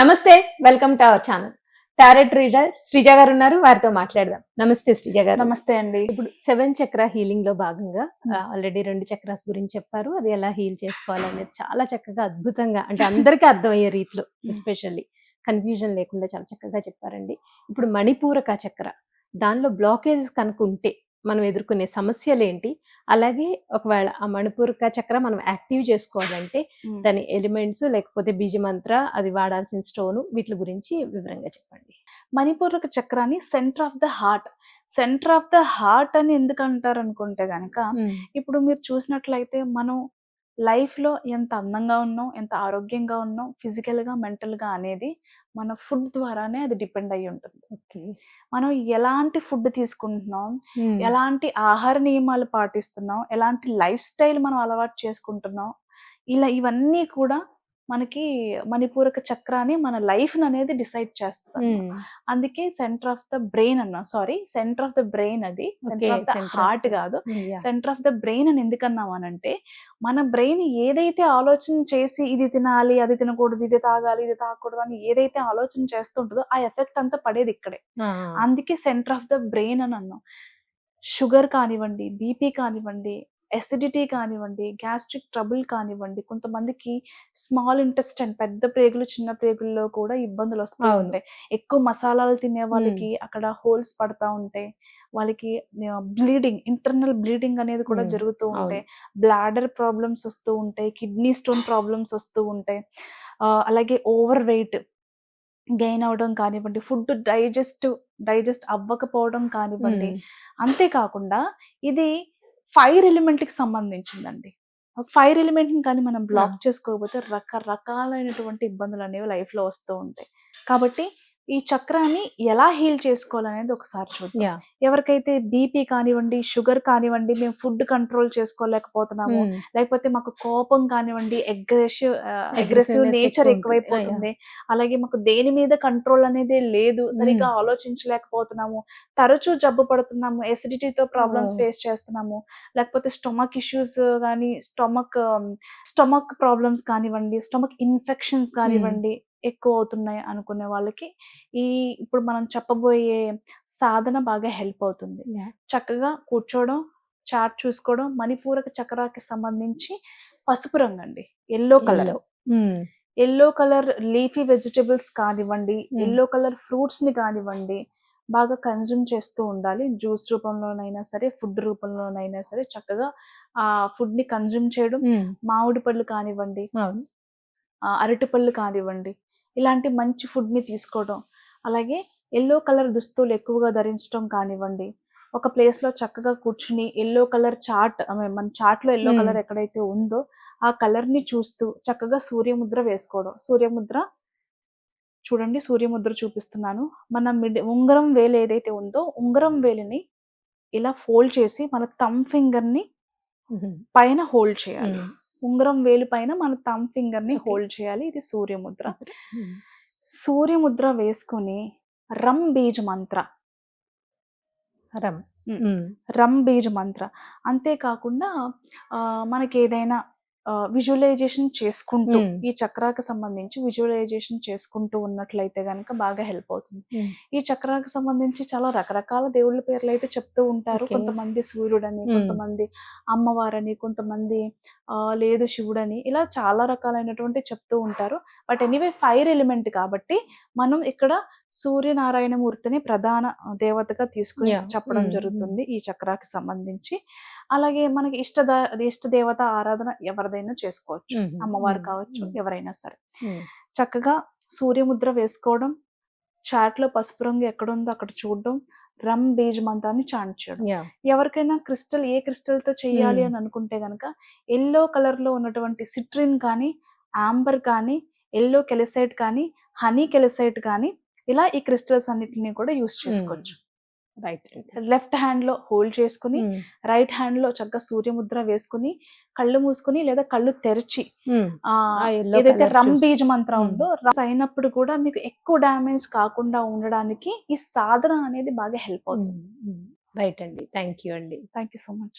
నమస్తే welcome to our channel. Tarot reader Sreeja గారు ఉన్నారు వారితో మాట్లాడదాం. నమస్తే శ్రీజ గారు. నమస్తే అండి. ఇప్పుడు సెవెన్ చక్ర హీలింగ్లో భాగంగా. ఆల్రెడీ రెండు చక్రాస్ గురించి చెప్పారు. అది ఎలా హీల్ చేసుకోవాలనేది చాలా చక్కగా అద్భుతంగా అంటే అందరికీ అర్థమయ్యే రీతిలో ఎస్పెషల్లీ కన్ఫ్యూజన్ లేకుండా చాలా చక్కగా చెప్పారండి. ఇప్పుడు మణిపూరక చక్ర దానిలో బ్లాకేజ్ కనుక ఉంటే మనం ఎదుర్కొనే సమస్యలు ఏంటి అలాగే ఒకవేళ ఆ మణిపూరక చక్ర మనం యాక్టివ్ చేసుకోవాలంటే. దాని ఎలిమెంట్స్ లేకపోతే బీజమంత్ర అది వాడాల్సిన స్టోన్ వీటి గురించి వివరంగా చెప్పండి. మణిపూరక చక్రాన్ని centre of the heart centre of the heart అని ఎందుకు అంటారు అనుకుంటే గనక ఇప్పుడు మీరు చూసినట్లయితే మనం లైఫ్లో ఎంత అందంగా ఉన్నాం ఎంత ఆరోగ్యంగా ఉన్నాం ఫిజికల్గా మెంటల్గా అనేది మన ఫుడ్ ద్వారానే అది డిపెండ్ అయి ఉంటుంది. ఓకే. మనం ఎలాంటి ఫుడ్ తీసుకుంటున్నాం ఎలాంటి ఆహార నియమాలు పాటిస్తున్నాం ఎలాంటి లైఫ్ స్టైల్ మనం అలవాటు చేసుకుంటున్నాం ఇలా ఇవన్నీ కూడా మనకి మణిపూరక చక్రాన్ని మన లైఫ్ అనేది డిసైడ్ చేస్తుంది అందుకే సెంటర్ ఆఫ్ ద బ్రెయిన్ అన్నా sorry centre of the brain అది. సెంటర్ ఆఫ్ ద హార్ట్ కాదు. సెంటర్ ఆఫ్ ద బ్రెయిన్ అని ఎందుకన్నాం అనంటే మన బ్రెయిన్ ఏదైతే ఆలోచన చేసి ఇది తినాలి అది తినకూడదు ఇది తాగాలి ఇది తాగకూడదు అని ఏదైతే ఆలోచన చేస్తుంటుందో ఆ ఎఫెక్ట్ అంతా పడేది ఇక్కడే. అందుకే సెంటర్ ఆఫ్ ద బ్రెయిన్ అని అన్నాం. షుగర్ కానివ్వండి బీపీ కానివ్వండి ఎసిడిటీ కానివ్వండి గ్యాస్ట్రిక్ ట్రబుల్ కానివ్వండి కొంతమందికి స్మాల్ ఇంటెస్టైన్ పెద్ద ప్రేగులు చిన్న ప్రేగుల్లో కూడా ఇబ్బందులు వస్తూ. ఉంటాయి ఎక్కువ మసాలాలు తినే వాళ్ళకి అక్కడ హోల్స్ పడతా ఉంటాయి వాళ్ళకి బ్లీడింగ్ ఇంటర్నల్ బ్లీడింగ్ అనేది కూడా. జరుగుతూ. ఉంటాయి బ్లాడర్ ప్రాబ్లమ్స్ వస్తూ ఉంటాయి కిడ్నీ స్టోన్ ప్రాబ్లమ్స్ వస్తూ ఉంటాయి అలాగే ఓవర్ వెయిట్ గెయిన్ అవడం కానివ్వండి ఫుడ్ డైజెస్ట్ డైజెస్ట్ అవ్వకపోవడం కానివ్వండి అంతేకాకుండా ఇది ఫైర్ ఎలిమెంట్కి సంబంధించిందండి. ఫైర్ ఎలిమెంట్ని కానీ మనం బ్లాక్ చేసుకోకపోతే రకరకాలైనటువంటి ఇబ్బందులు అనేవి లైఫ్లో వస్తూ ఉంటాయి. కాబట్టి ఈ చక్రాన్ని ఎలా హీల్ చేసుకోవాలనేది ఒకసారి చూద్దాం. ఎవరికైతే బీపీ కానివ్వండి షుగర్ కానివ్వండి మేము ఫుడ్ కంట్రోల్ చేసుకోలేకపోతున్నాము లేకపోతే మాకు కోపం కానివ్వండి అగ్రెసివ్ అగ్రెసివ్ నేచర్. ఎక్కువైపోతుంది. అలాగే మాకు దేని మీద కంట్రోల్ అనేది లేదు సరిగా ఆలోచించలేకపోతున్నాము. తరచూ జబ్బు పడుతున్నాము ఎసిడిటీతో ప్రాబ్లమ్స్. ఫేస్ చేస్తున్నాము. లేకపోతే స్టొమక్ ఇష్యూస్ కానీ స్టొమక్ స్టొమక్ ప్రాబ్లమ్స్ కానివ్వండి స్టొమక్ ఇన్ఫెక్షన్స్ కానివ్వండి ఎక్కువ అవుతున్నాయి అనుకునే వాళ్ళకి ఈ ఇప్పుడు మనం చెప్పబోయే సాధన బాగా హెల్ప్ అవుతుంది. చక్కగా కూర్చోవడం చార్ట్ చూసుకోవడం మణిపూరక చక్రాకి సంబంధించి పసుపు రంగు అండి yellow. Colour. Yellow colour leafy vegetables కానివ్వండి. ఎల్లో కలర్ ఫ్రూట్స్ని కానివ్వండి బాగా కన్జ్యూమ్ చేస్తూ ఉండాలి. జ్యూస్ రూపంలోనైనా సరే ఫుడ్ రూపంలోనైనా సరే చక్కగా ఆ ఫుడ్ని కన్జ్యూమ్ చేయడం మామిడి పళ్ళు కానివ్వండి అవును. ఆ, అరటిపళ్ళు కానివ్వండి ఇలాంటి మంచి ఫుడ్ని తీసుకోవడం. అలాగే ఎల్లో కలర్ దుస్తులు ఎక్కువగా ధరించడం కానివ్వండి. ఒక ప్లేస్లో చక్కగా కూర్చుని ఎల్లో కలర్ చార్ట్ మన చార్ట్లో ఎల్లో. కలర్ ఎక్కడైతే ఉందో ఆ కలర్ని చూస్తూ చక్కగా సూర్యముద్ర వేసుకోవడం. సూర్యముద్ర చూడండి సూర్యముద్ర చూపిస్తున్నాను. మన మిడ్ ఉంగరం వేలు ఏదైతే ఉందో ఉంగరం వేలిని ఇలా ఫోల్డ్ చేసి మన థమ్ ఫింగర్ని పైన హోల్డ్ చేయాలి. ఉంగరం వేలు పైన మన థమ్ ఫింగర్ని. హోల్డ్ చేయాలి. ఇది సూర్యముద్ర. సూర్యముద్ర వేసుకొని రమ్ బీజ్ మంత్ర. రమ్ రమ్ బీజ్ మంత్ర. అంతేకాకుండా మనకి ఏదైనా విజువలైజేషన్ చేసుకుంటూ Hmm. ఈ చక్రాకి సంబంధించి విజువలైజేషన్ చేసుకుంటూ ఉన్నట్లయితే గనక బాగా హెల్ప్ అవుతుంది Hmm. ఈ చక్రాకి సంబంధించి చాలా రకరకాల దేవుళ్ళ పేర్లు అయితే చెప్తూ ఉంటారు. కొంతమంది సూర్యుడని Hmm. కొంతమంది అమ్మవారని కొంతమంది ఆ, లేదు శివుడని ఇలా చాలా రకాలైనటువంటి చెప్తూ ఉంటారు బట్ ఎనీవే ఫైర్ ఎలిమెంట్ కాబట్టి మనం ఇక్కడ సూర్యనారాయణమూర్తిని ప్రధాన దేవతగా తీసుకుని. చెప్పడం Mm, జరుగుతుంది ఈ చక్రాకి సంబంధించి. అలాగే మనకి ఇష్ట ఇష్ట దేవత ఆరాధన ఎవరిదైనా చేసుకోవచ్చు. Mm, అమ్మవారు mm, కావచ్చు mm. ఎవరైనా సరే. చక్కగా సూర్యముద్ర వేసుకోవడం చాట్లో పసుపు రంగు ఎక్కడుందో అక్కడ చూడడం రమ్ బీజ్ మంత్రాన్ని చాంట్ చేయడం. ఎవరికైనా క్రిస్టల్ ఏ క్రిస్టల్తో చేయాలి. అని అనుకుంటే గనక ఎల్లో కలర్లో ఉన్నటువంటి సిట్రిన్ కానీ ఆంబర్ కానీ ఎల్లో కెలసైట్ కానీ హనీ కెలసైట్ కానీ ఇలా ఈ క్రిస్టల్స్ అన్నిటిని కూడా యూస్ చేసుకోవచ్చు. రైట్ లెఫ్ట్ హ్యాండ్లో హోల్డ్ చేసుకుని రైట్ హ్యాండ్లో చక్కగా సూర్యముద్ర వేసుకుని కళ్ళు మూసుకుని లేదా కళ్ళు తెరిచి ఏదైతే రమ్ బీజ్ మంత్రం. ఉందో రమ్ అయినప్పుడు కూడా మీకు ఎక్కువ డ్యామేజ్ కాకుండా ఉండడానికి ఈ సాధన అనేది బాగా హెల్ప్ అవుతుంది. రైట్ అండి. థ్యాంక్ యూ అండి. Thank you so much.